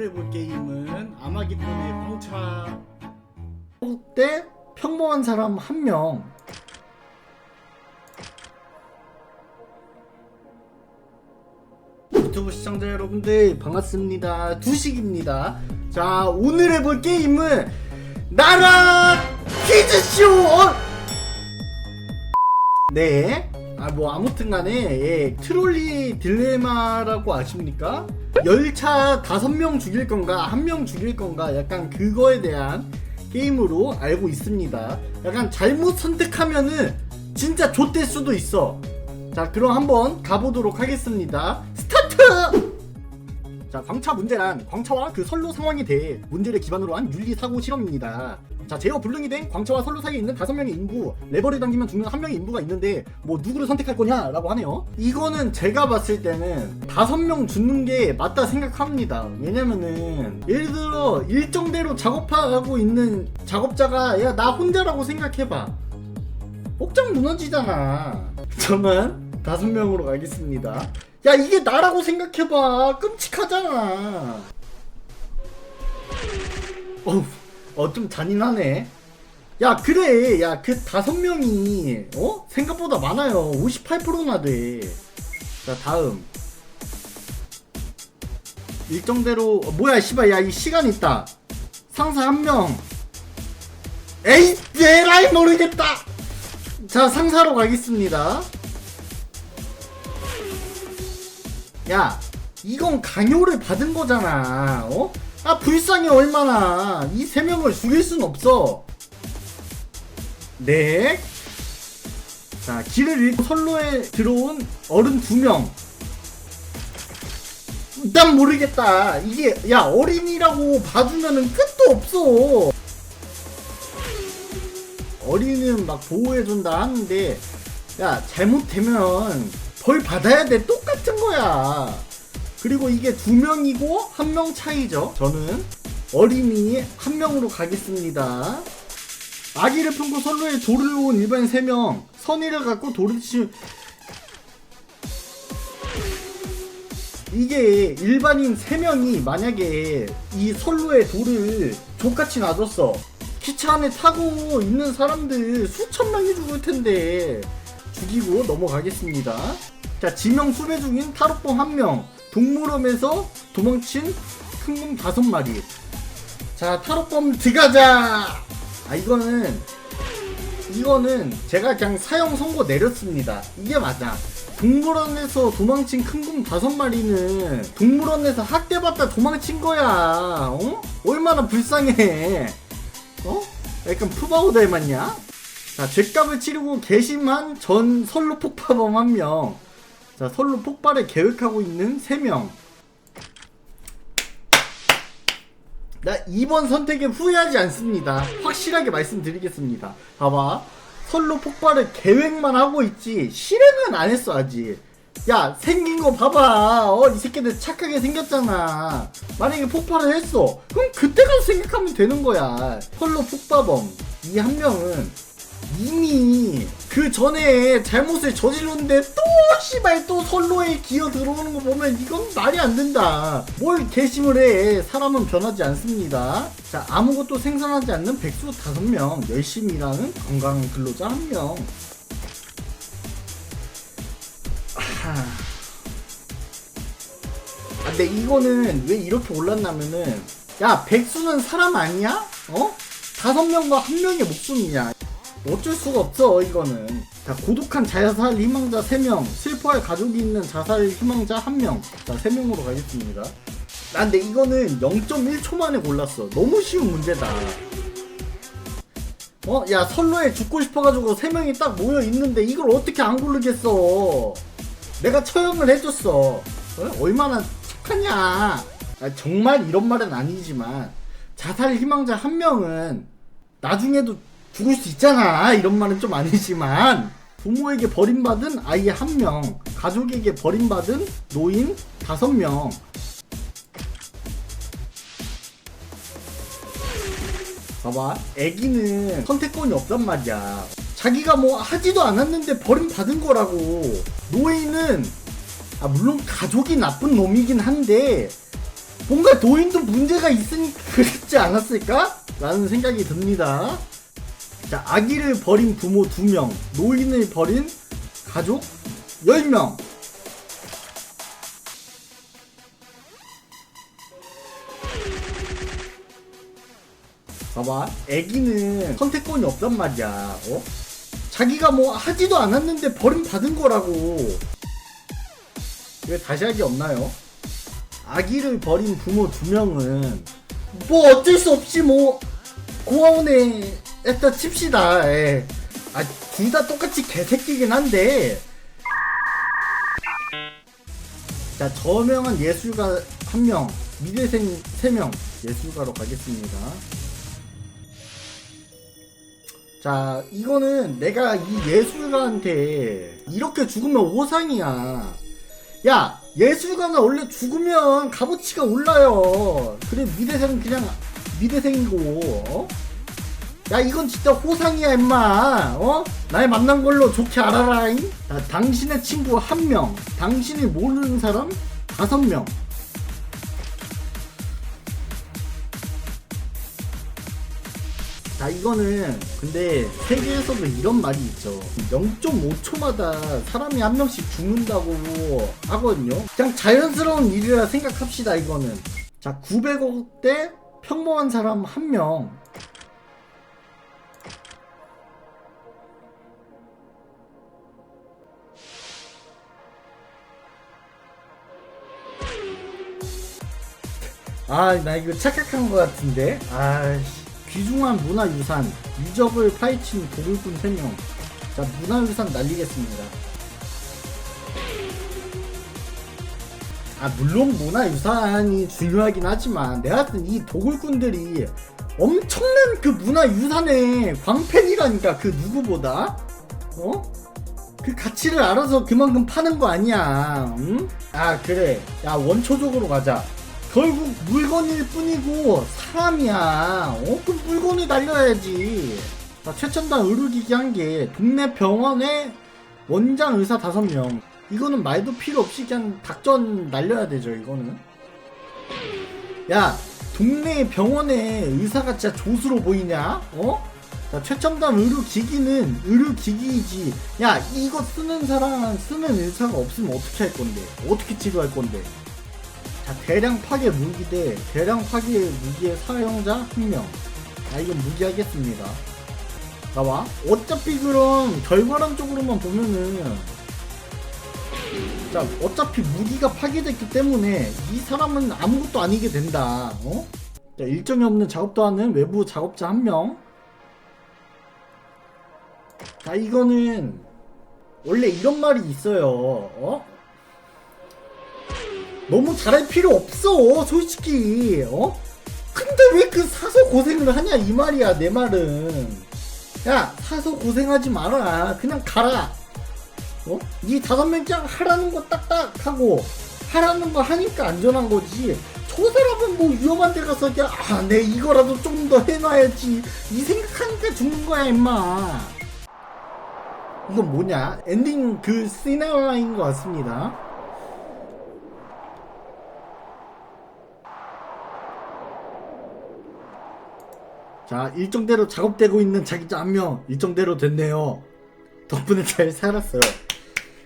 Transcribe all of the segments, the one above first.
오늘 해볼 게임은 아마겟돈의 광차 때 평범한 사람 한 명. 유튜브 시청자 여러분들 반갑습니다. 두식입니다. 자 오늘 해볼 게임은 나라 퀴즈쇼. 어? 네. 아 뭐 아무튼 간에 예, 트롤리 딜레마라고 아십니까? 열차 다섯 명 죽일 건가 한 명 죽일 건가 약간 그거에 대한 게임으로 알고 있습니다. 약간 잘못 선택하면은 진짜 좆될 수도 있어. 자, 그럼 한번 가보도록 하겠습니다. 스타트! 자, 광차 문제란 광차와 그 선로 상황에 대해 문제를 기반으로 한 윤리 사고 실험입니다. 자, 제어 불능이 된 광차와 선로 사이에 있는 다섯 명의 인부, 레버를 당기면 죽는 한 명의 인부가 있는데 뭐 누구를 선택할 거냐라고 하네요. 이거는 제가 봤을 때는 다섯 명 죽는 게 맞다 생각합니다. 왜냐면은 예를 들어 일정대로 작업하고 있는 작업자가 야 나 혼자라고 생각해봐. 복장 무너지잖아. 저는 다섯 명으로 가겠습니다. 야 이게 나라고 생각해봐. 끔찍하잖아. 어우, 어, 좀 잔인하네. 야, 그래. 야, 그 다섯 명이, 어? 생각보다 많아요. 58%나 돼. 자, 다음. 일정대로, 어, 뭐야, 씨발. 야, 이 시간 있다. 상사 한 명. 에이, 에라이 모르겠다. 자, 상사로 가겠습니다. 야, 이건 강요를 받은 거잖아. 어? 아, 불쌍해, 얼마나. 이 세 명을 죽일 순 없어. 네. 자, 길을 잃고 선로에 들어온 어른 두 명. 난 모르겠다. 이게, 야, 어린이라고 봐주면은 끝도 없어. 어린이는 막 보호해준다 하는데, 야, 잘못되면 벌 받아야 돼. 똑같은 거야. 그리고 이게 두 명이고 한 명 차이죠. 저는 어린이 한 명으로 가겠습니다. 아기를 품고 선로에 돌을 온 일반 세 명. 선의를 갖고 돌을 치 이게 일반인 세명이 만약에 이 선로에 돌을 족같이 놔뒀어. 기차 안에 타고 있는 사람들 수천 명이 죽을 텐데 죽이고 넘어가겠습니다. 자, 지명 수배 중인 타로뽕 한 명, 동물원에서 도망친 큰곰 다섯 마리. 자, 타로뽕 들어가자! 아, 이거는, 이거는 제가 그냥 사형 선고 내렸습니다. 이게 맞아. 동물원에서 도망친 큰곰 다섯 마리는 동물원에서 학대받다 도망친 거야. 어? 얼마나 불쌍해. 어? 약간 푸바오 닮았냐? 자, 죗값을 치르고 개심한 전 선로 폭파범 한 명. 자, 선로 폭발을 계획하고 있는 세 명. 나 이번 선택에 후회하지 않습니다. 확실하게 말씀드리겠습니다. 봐봐. 선로 폭발을 계획만 하고 있지, 실행은 안 했어, 아직. 야, 생긴 거 봐봐. 어, 이 새끼들 착하게 생겼잖아. 만약에 폭발을 했어. 그럼 그때 가서 생각하면 되는 거야. 선로 폭파범. 이 한 명은 이미 그 전에 잘못을 저질렀는데 또 씨발 또 선로에 기어 들어오는 거 보면 이건 말이 안 된다. 뭘 개심을 해. 사람은 변하지 않습니다. 자, 아무것도 생산하지 않는 백수 다섯 명 열심히 일하는 건강한 근로자 한 명. 하... 아, 근데 이거는 왜 이렇게 올랐냐면은 야 백수는 사람 아니야? 어? 다섯 명과 한 명의 목숨이냐? 어쩔 수가 없어 이거는. 자 고독한 자살 희망자 3명 슬퍼할 가족이 있는 자살 희망자 1명. 자 3명으로 가겠습니다. 아 근데 이거는 0.1초 만에 골랐어. 너무 쉬운 문제다. 어? 야 선로에 죽고 싶어가지고 3명이 딱 모여 있는데 이걸 어떻게 안 고르겠어? 내가 처형을 해줬어. 어? 얼마나 착하냐? 아, 정말 이런 말은 아니지만 자살 희망자 한 명은 나중에도 죽을 수 있잖아. 이런 말은 좀 아니지만 부모에게 버림받은 아이 한 명, 가족에게 버림받은 노인 다섯 명. 봐봐, 애기는 선택권이 없단 말이야. 자기가 뭐 하지도 않았는데 버림받은 거라고. 노인은 아 물론 가족이 나쁜 놈이긴 한데 뭔가 노인도 문제가 있으니 그랬지 않았을까? 라는 생각이 듭니다. 자, 아기를 버린 부모 2명, 노인을 버린 가족 10명. 봐봐, 아기는 선택권이 없단 말이야. 어? 자기가 뭐 하지도 않았는데 버림 받은 거라고. 왜 다시 하기 없나요? 아기를 버린 부모 두 명은 뭐 어쩔 수 없이 뭐 고아원에 했다 칩시다. 예. 아, 둘 다 똑같이 개새끼긴 한데. 자, 저명한 예술가 한 명, 미대생 세 명, 예술가로 가겠습니다. 자, 이거는 내가 이 예술가한테 이렇게 죽으면 오상이야. 야, 예술가는 원래 죽으면 값어치가 올라요. 그래, 미대생은 그냥 미대생이고, 어? 야, 이건 진짜 호상이야, 임마. 어? 날 만난 걸로 좋게 알아라잉. 자, 당신의 친구 한 명, 당신이 모르는 사람 다섯 명. 자 이거는 근데 세계에서도 이런 말이 있죠 0.5초마다 사람이 한 명씩 죽는다고 하거든요 그냥 자연스러운 일이라 생각합시다 이거는 자 900억 대 평범한 사람 한명 아, 나 이거 착각한 것 같은데. 아, 귀중한 문화유산, 유적을 파헤친 도굴꾼 3명. 자, 문화유산 날리겠습니다. 아, 물론 문화유산이 중요하긴 하지만, 내가 봤을 땐이 도굴꾼들이 엄청난 그 문화유산의 광팬이라니까, 그 누구보다. 어? 그 가치를 알아서 그만큼 파는 거 아니야. 응? 아, 그래. 야, 원초적으로 가자. 결국 물건일 뿐이고 사람이야. 어? 그 물건을 날려야지. 자, 최첨단 의료기기 한 개, 동네 병원에 원장 의사 다섯 명. 이거는 말도 필요 없이 그냥 닥전 날려야 되죠. 이거는. 야, 동네 병원에 의사가 진짜 조수로 보이냐? 어? 자, 최첨단 의료기기는 의료기기이지. 야, 이거 쓰는 사람, 쓰는 의사가 없으면 어떻게 할 건데? 어떻게 치료할 건데? 자, 대량 파괴 무기 대 대량 파괴 무기의 사용자 한 명. 아, 이건 무기하겠습니다. 봐봐. 어차피 그럼 결과론적으로만 보면은 자, 어차피 무기가 파괴됐기 때문에 이 사람은 아무것도 아니게 된다. 어? 자, 일정이 없는 작업도 하는 외부 작업자 한 명. 자, 이거는 원래 이런 말이 있어요. 어? 너무 잘할 필요 없어 솔직히. 어? 근데 왜 그 사서 고생을 하냐 이 말이야 내 말은. 야 사서 고생하지 마라. 그냥 가라. 어? 니 다섯 명장 하라는 거 딱딱 하고 하라는 거 하니까 안전한 거지. 저 사람은 뭐 위험한 데 가서 그냥 아내 이거라도 좀 더 해놔야지. 이 생각하니까 죽는 거야 임마. 이건 뭐냐? 엔딩 그 시네마인 것 같습니다 자, 일정대로 작업되고 있는 자기자 한 명, 일정대로 됐네요. 덕분에 잘 살았어요.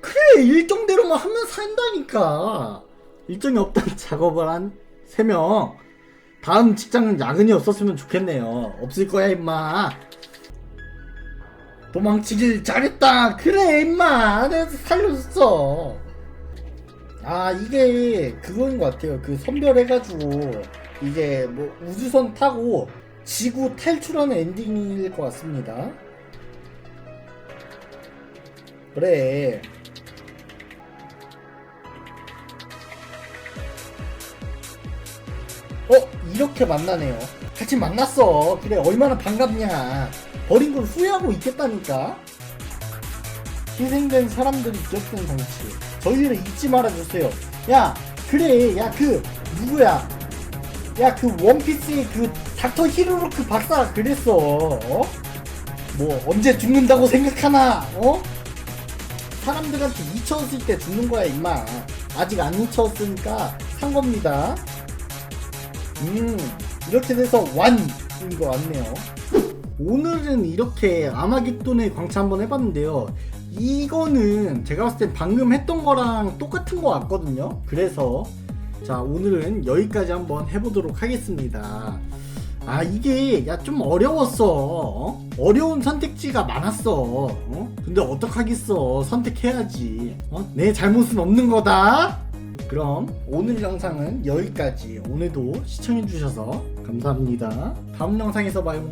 그래, 일정대로만 하면 산다니까. 일정이 없다는 작업을 한 3명. 다음 직장은 야근이 없었으면 좋겠네요. 없을 거야, 임마. 도망치길 잘했다. 그래, 임마. 내가 살려줬어. 아, 이게 그거인 것 같아요. 그 선별해가지고, 이제 뭐 우주선 타고 지구 탈출하는 엔딩일 것 같습니다. 그래. 어, 이렇게 만나네요. 같이 만났어. 그래, 얼마나 반갑냐. 버린 걸 후회하고 있겠다니까. 희생된 사람들이 기억된 장치. 저희를 잊지 말아주세요. 야, 그래. 야, 그, 누구야. 야, 그 원피스의 그 닥터 히로로크 박사가 그랬어. 어? 뭐 언제 죽는다고 생각하나? 어? 사람들한테 미쳐있을 때 죽는 거야, 임마. 아직 안 미쳐있으니까 산 겁니다. 음 이렇게 돼서 완인 거 같네요 오늘은 이렇게 아마겟돈의 광차 한번 해봤는데요 이거는 제가 봤을 땐 방금 했던 거랑 똑같은 거 같거든요 그래서 자 오늘은 여기까지 한번 해보도록 하겠습니다 아 이게 야 좀 어려웠어. 어? 어려운 선택지가 많았어. 어? 근데 어떡하겠어. 선택해야지. 어? 내 잘못은 없는 거다. 그럼 오늘 영상은 여기까지. 오늘도 시청해주셔서 감사합니다. 다음 영상에서 봐요